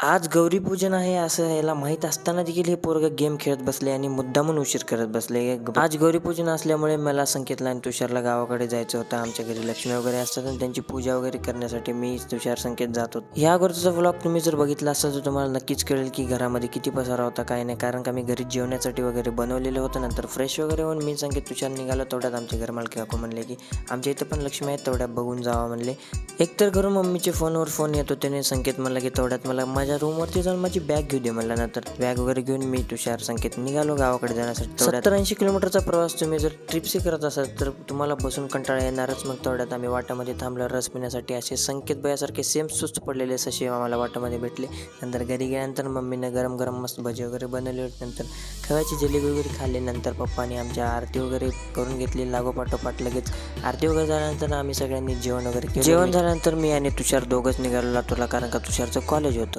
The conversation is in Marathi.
आज गौरीपूजन आहे असं याला माहीत असताना देखील हे पोरग गेम खेळत बसले आणि मुद्दामून उशीर करत बसले. आज गौरीपूजन असल्यामुळे मला संकेतला आणि तुषारला गावाकडे जायचं होतं. आमच्या घरी लक्ष्मी वगैरे असतात आणि त्यांची पूजा वगैरे करण्यासाठी मी तुषार संकेत जात. होतो ह्या अगोदरचा व्लॉग तुम्ही जर बघितला असता तर तुम्हाला नक्कीच कळेल की घरामध्ये किती पसारा होता काय नाही. कारण का मी घरी जेवण्यासाठी वगैरे बनवलेलं होतं. नंतर फ्रेश वगैरे होऊन मी संकेत तुषार निघालो. तेवढ्यात आमचे घरमालकी काकू म्हणले की आमच्या इथं पण लक्ष्मी आहेत तेवढ्यात बघून जावा म्हणले. एकतर घरून मम्मीचे फोनवर फोन येत होते आणि संकेत म्हणला की तेवढ्यात मला माझ्या रूमवरती जाऊन माझी बॅग घेऊ दे म्हणलं नंतर बॅग वगैरे घेऊन मी तुषार संकेत निघालो गावाकडे जाण्यासाठी. सत्तर ऐंशी किलोमीटरचा प्रवास तुम्ही जर ट्रिपशी करत असाल तर तुम्हाला बसून कंटाळा येणारच. मग तेवढ्यात आम्ही वाटामध्ये थांबलो. रस पिण्यासाठी असे संकेत बयासारखे सेम सुस्त पडलेले ससे आम्हाला वाटामध्ये भेटले. नंतर घरी गेल्यानंतर मम्मीनं गरम गरम मस्त भजी वगैरे बनवले. होते नंतर खव्याची जिलेबी वगैरे खाल्ली. नंतर पप्पाने आमच्या आरती वगैरे करून घेतली. लागोपाठोपाठ लगेच आरती वगैरे झाल्यानंतर आम्ही सगळ्यांनी जेवण वगैरे केलं. जेवण झाल्यानंतर मी आणि तुषार दोघंच निघालो लातूरला. कारण का तुषारचं कॉलेज होतं.